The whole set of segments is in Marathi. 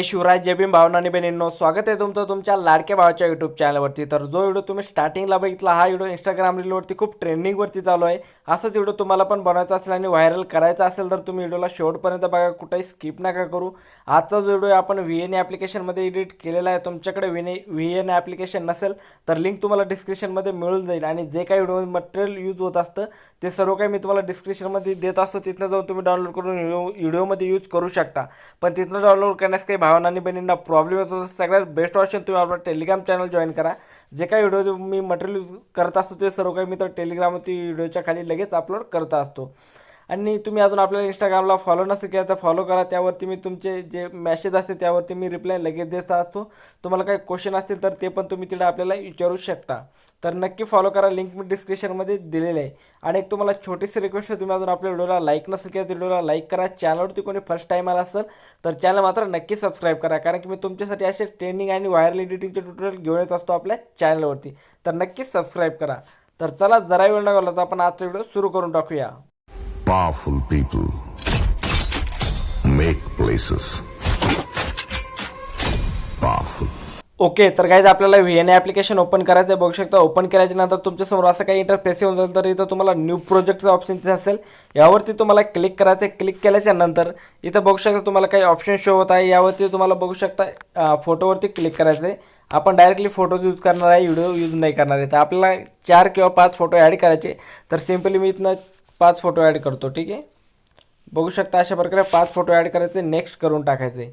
जय शिवराय जय भीम भावना आणि बहिणींनो स्वागत आहे तुमचं तुमच्या लाडक्या भावाच्या यूट्यूब चॅनलवरती तर जो व्हिडिओ तुम्ही स्टार्टिंगला बघितला हा व्हिडिओ इंस्टाग्राम रीलवरती खूप ट्रेंडिंगवरती चालू आहे. असंच व्हिडिओ तुम्हाला पण बनवायचा असेल आणि व्हायरल करायचा असेल तर तुम्ही व्हिडिओला शेवटपर्यंत बघा कुठेही स्किप नका करू. आजचा जो व्हिडिओ आपण व्ही एन ॲप्लिकेशनमध्ये एडिट केलेला आहे. तुमच्याकडे विने व्ही एन ॲप्लिकेशन नसेल तर लिंक तुम्हाला डिस्क्रिप्शनमध्ये मिळून जाईल. आणि जे काही व्हिडिओ मटेरियल यूज होत असतं ते सर्व काही मी तुम्हाला डिस्क्रिप्शनमध्ये देत असतो. तिथनं जाऊन तुम्ही डाउनलोड करून व्हिडिओ व्हिडिओमध्ये यूज करू शकता. पण तिथनं डाउनलोड करण्यास काही भावना आणि बहिणींना प्रॉब्लेम येतो सगळ्यात बेस्ट ऑप्शन तुम्ही आपला टेलिग्राम चॅनल जॉईन करा. जे काही व्हिडिओ मी मटेरियल करत असतो ते सर्व काही मी तर टेलिग्रामवरती व्हिडिओच्या खाली लगेच अपलोड करत असतो. आणि तुम्ही अजून आपल्याला इंस्टाग्रामला फॉलो नसेल केला तर फॉलो करा. त्यावरती मी तुमचे जे मेसेज असते त्यावरती मी रिप्लाय लगेच देत असतो. तुम्हाला काही क्वेश्चन असतील तर ते पण तुम्ही तिथे आपल्याला विचारू शकता. तर नक्की फॉलो करा. लिंक मी डिस्क्रिप्शनमध्ये दिलेले आहे. आणि एक तुम्हाला छोटीशी रिक्वेस्ट आहे. तुम्ही अजून आपल्या व्हिडिओला लाईक नसेल केला तर व्हिडिओला लाईक करा. चॅनलवरती कोणी फर्स्ट टाईम आला असेल तर चॅनल मात्र नक्की सबस्क्राईब करा. कारण की मी तुमच्यासाठी असे ट्रेनिंग आणि व्हायरल एडिटिंगचे ट्युटोरियल घेऊन येत असतो आपल्या चॅनलवरती तर नक्कीच सबस्क्राईब करा. तर चला जरा वेळ न तर आपण आजचा व्हिडिओ सुरू करून टाकूया. Powerful people make places powerful. Okay तर गाईज आपल्याला व्ही एन ॲप्लिकेशन ओपन करायचं आहे बघू शकता ओपन केल्याच्यानंतर तुमच्यासमोर असं काही इंटरफेस येऊन जाईल तर इथं तुम्हाला न्यू प्रोजेक्टचं ऑप्शन तिथे असेल. यावरती तुम्हाला क्लिक करायचं आहे क्लिक केल्याच्यानंतर इथं बघू शकता तुम्हाला काही ऑप्शन शो होत आहे. यावरती तुम्हाला बघू शकता फोटोवरती क्लिक करायचं आहे आपण डायरेक्टली फोटो यूज करणार आहे व्हिडिओ यूज नाही करणार आहे. तर आपल्याला चार किंवा पाच फोटो ॲड करायचे. तर सिम्पली मी इथनं पाच फोटो ॲड करतो ठीक आहे? बघू शकता अशा प्रकारे पाच फोटो ॲड करायचे नेक्स्ट करून टाकायचे.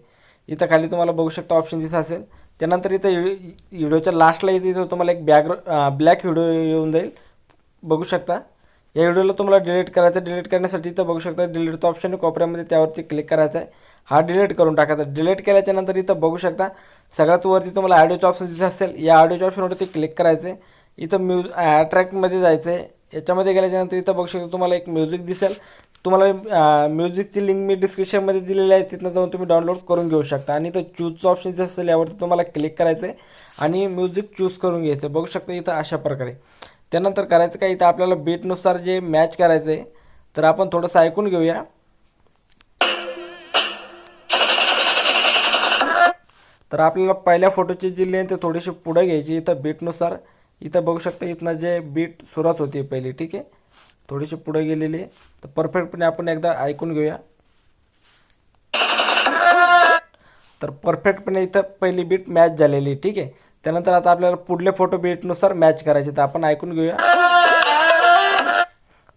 इथं खाली तुम्हाला बघू शकता ऑप्शन दिसत असेल. त्यानंतर इथं व्हिडिओच्या लास्टला इथे इथं तुम्हाला एक बॅग ब्लॅक व्हिडिओ येऊन जाईल. बघू शकता. या व्हिडिओला तुम्हाला डिलीट करायचं डिलीट करण्यासाठी इथं बघू शकता डिलीटचं ऑप्शन कोपऱ्यामध्ये त्यावरती क्लिक करायचं आहे. हा डिलीट करून टाकायचा. डिलीट केल्याच्यानंतर इथं बघू शकता सगळ्यात वरती तुम्हाला ऑडिओचं ऑप्शन दिसत असेल. या ऑडिओच्या ऑप्शनवरती क्लिक करायचं. आहे इथं म्यू ॲट्रॅक्टमध्ये जायचं आहे याच्यामध्ये गेल्याच्यानंतर इथं बघू शकता तुम्हाला एक म्युझिक दिसेल. तुम्हाला म्युझिकची लिंक मी डिस्क्रिप्शनमध्ये दिलेली आहे. तिथनं जाऊन तुम्ही डाउनलोड करून घेऊ शकता. आणि इथं चूजचं ऑप्शन जे असेल यावरती तुम्हाला क्लिक करायचं आहे आणि म्युझिक चूज करून घ्यायचं बघू शकता इथं अशा प्रकारे. त्यानंतर करायचं काय? इथं आपल्याला बीटनुसार जे मॅच करायचं आहे तर आपण थोडंसं ऐकून घेऊया. तर आपल्याला पहिल्या फोटोची जी लेंथ आहे थोडीशी पुढे घ्यायची. इथं बीटनुसार इथं बघू शकता इथनं जे बीट सुरुवात होती पहिली ठीक आहे? थोडीशी पुढे गेलेली आहे. तर परफेक्टपणे आपण एकदा ऐकून घेऊया. तर परफेक्टपणे इथं पहिली बीट मॅच झालेली आहे ठीक आहे? त्यानंतर आता आपल्याला पुढले फोटो बीटनुसार मॅच करायचे तर आपण ऐकून घेऊया.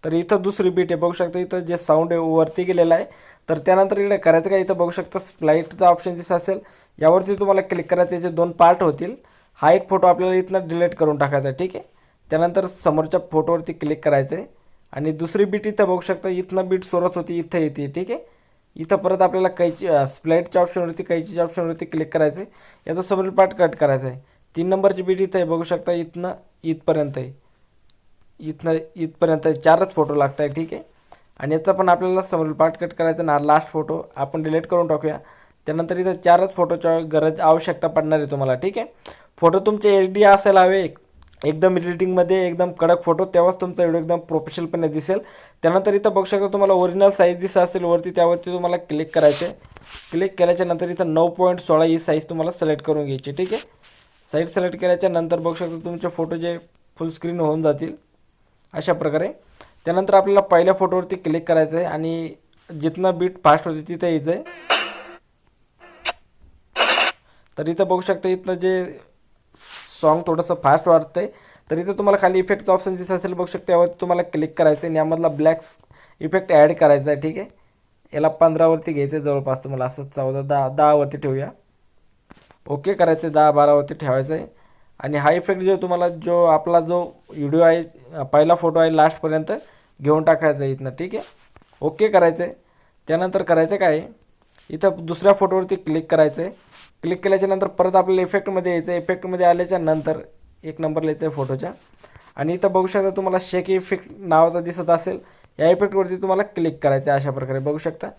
तर इथं दुसरी बीट आहे बघू शकता इथं जे साऊंड आहे वरती गेलेलं आहे. तर त्यानंतर इकडे करायचं काय? इथं बघू शकता स्प्लाईटचा ऑप्शन जसं असेल. यावरती तुम्हाला क्लिक करायचं याचे दोन पार्ट होतील. हा एक फोटो आपल्याला इथनं डिलीट करून टाकायचा आहे ठीक आहे? त्यानंतर समोरच्या फोटोवरती क्लिक करायचं आहे. आणि दुसरी बीट इथं बघू शकता इथनं बीट सोरत होती इथं येते ठीक आहे? इथं परत आपल्याला कैची स्प्लाईटच्या ऑप्शनवरती कैचीच्या ऑप्शनवरती क्लिक करायचं आहे. याचा समोरील पार्ट कट करायचा आहे. तीन नंबरची बीट इथं आहे बघू शकता इथनं इथपर्यंत आहे. इथनं इथपर्यंत चारच फोटो लागत आहे ठीक आहे? आणि याचा पण आपल्याला समोरील पार्ट कट करायचा ना लास्ट फोटो आपण डिलीट करून टाकूया. त्यानंतर इथं चारच फोटोच्या गरज आवश्यकता पडणार आहे तुम्हाला ठीक आहे? फोटो तुमचे एच डी असायला हवे एकदम एडिटिंगमध्ये एकदम कडक फोटो तेव्हाच तुमचा व्हिडिओ एकदम प्रोफेशनलपणे दिसेल. त्यानंतर इथं बघू शकता तुम्हाला ओरिजिनल साईज दिसत असेल वरती त्यावरती तुम्हाला क्लिक करायचे. क्लिक केल्याच्यानंतर इथं नऊ पॉईंट सोळा ही साईज तुम्हाला सिलेक्ट करून घ्यायची ठीक आहे? साईड सिलेक्ट केल्याच्यानंतर बघू शकता तुमचे फोटो जे फुल स्क्रीन होऊन जातील अशा प्रकारे. त्यानंतर आपल्याला पहिल्या फोटोवरती क्लिक करायचं आहे आणि जिथनं बीट फास्ट होते तिथं यायचं आहे तर इथं बघू शकता इथनं जे सॉन्ग थोडंसं फास्ट वाटतंय तर इथं तुम्हाला खाली इफेक्टचं ऑप्शन दिसत असेल बघू शकता यावर तुम्हाला क्लिक करायचं आहे आणि यामधला ब्लॅक इफेक्ट ॲड करायचा आहे ठीक आहे? याला पंधरावरती घ्यायचं आहे जवळपास तुम्हाला असं चौदा दहा दहावरती ठेवूया. ओके करायचं आहे दहा बारावरती ठेवायचं आहे आणि हा इफेक्ट जो तुम्हाला जो आपला जो व्हिडिओ आहे पहिला फोटो आहे लास्टपर्यंत घेऊन टाकायचा आहे इथनं ठीक आहे? ओके करायचं आहे त्यानंतर करायचं काय? इथं दुसऱ्या फोटोवरती क्लिक करायचं आहे क्लिक केल्याच्यानंतर परत आपल्याला इफेक्टमध्ये यायचं आहे इफेक्टमध्ये आल्याच्यानंतर एक नंबर लिहायचं आहे फोटोच्या आणि इथं बघू शकता तुम्हाला शेक इफेक्ट नावाचा दिसत असेल. या इफेक्टवरती तुम्हाला क्लिक करायचं आहे अशा प्रकारे. बघू शकता.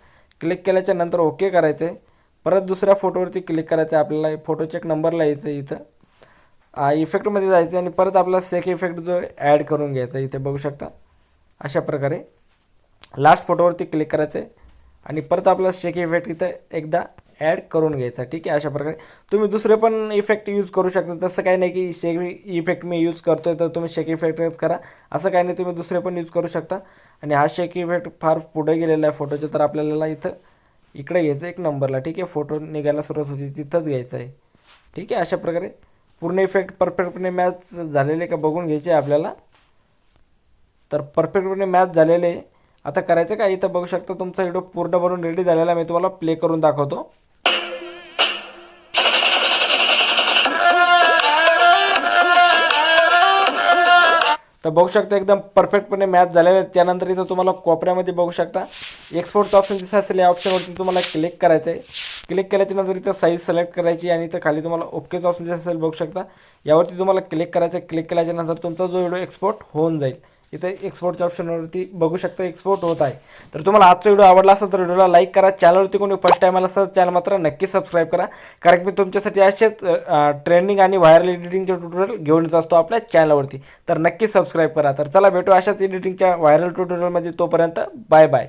क्लिक केल्याच्यानंतर ओके करायचं आहे परत दुसऱ्या फोटोवरती क्लिक करायचं आहे आपल्याला फोटोच्या एक नंबरला यायचं आहे इथं. इफेक्टमध्ये जायचं आणि परत आपला सेक इफेक्ट जो ॲड करून घ्यायचा इथे. बघू शकता. अशा प्रकारे. लास्ट फोटोवरती क्लिक करायचं आहे आणि परत आपला शेक इफेक्ट इथं एकदा ॲड करून घ्यायचा ठीक आहे? अशा प्रकारे. तुम्ही दुसरे पण इफेक्ट यूज करू शकता. तसं काही नाही की शेक इफेक्ट मी यूज करतो आहे तर तुम्ही शेक इफेक्टच करा. असं काही नाही तुम्ही दुसरे पण यूज करू शकता. आणि हा शेक इफेक्ट फार पुढे गेलेला आहे. फोटोच्या तर आपल्याला इथं इकडे घ्यायचं एक नंबरला ठीक आहे? फोटो निघायला सुरुवात होती तिथंच घ्यायचं आहे. ठीक आहे? अशा प्रकारे. पूर्ण इफेक्ट परफेक्टपणे मॅच झालेले का बघून घ्यायचे आहे आपल्याला. तर परफेक्टपणे मॅच झालेले. आहे आता करायचं काय? इथं बघू शकता तुमचा व्हिडिओ पूर्ण बनवून रेडी झालेला मी तुम्हाला प्ले करून दाखवतो. तर बघू शकता एकदम परफेक्टपणे मॅच झालेलं आहे. त्यानंतर इथं तुम्हाला कोपऱ्यामध्ये बघू शकता. एक्सपोर्टचं ऑप्शन दिसत असेल या ऑप्शनवरती तुम्हाला क्लिक करायचं आहे क्लिक केल्याच्यानंतर इथं साईज सिलेक्ट करायची आणि इथं खाली तुम्हाला ओकेचं ऑप्शन दिसत असेल बघू शकता. यावरती तुम्हाला क्लिक करायचं आहे क्लिक केल्याच्यानंतर तुमचा जो व्हिडिओ एक्सपोर्ट होऊन जाईल. इथे एक्सपोर्टच्या ऑप्शनवरती बघू शकता एक्सपोर्ट होत आहे. तर तुम्हाला आजचा व्हिडिओ आवडला असेल तर व्हिडिओला लाईक करा. चॅनलवरती कोणी फर्स्ट टाईम आला असेल चॅनल मात्र नक्की सबस्क्राईब करा. कारण की मी तुमच्यासाठी असेच ट्रेंडिंग आणि व्हायरल एडिटिंगचे ट्युटोरियल घेऊन येत असतो आपल्या चॅनलवरती तर नक्की सबस्क्राईब करा. तर चला भेटू अशाच एडिटिंगच्या व्हायरल ट्युटोरियलमध्ये तोपर्यंत. Bye bye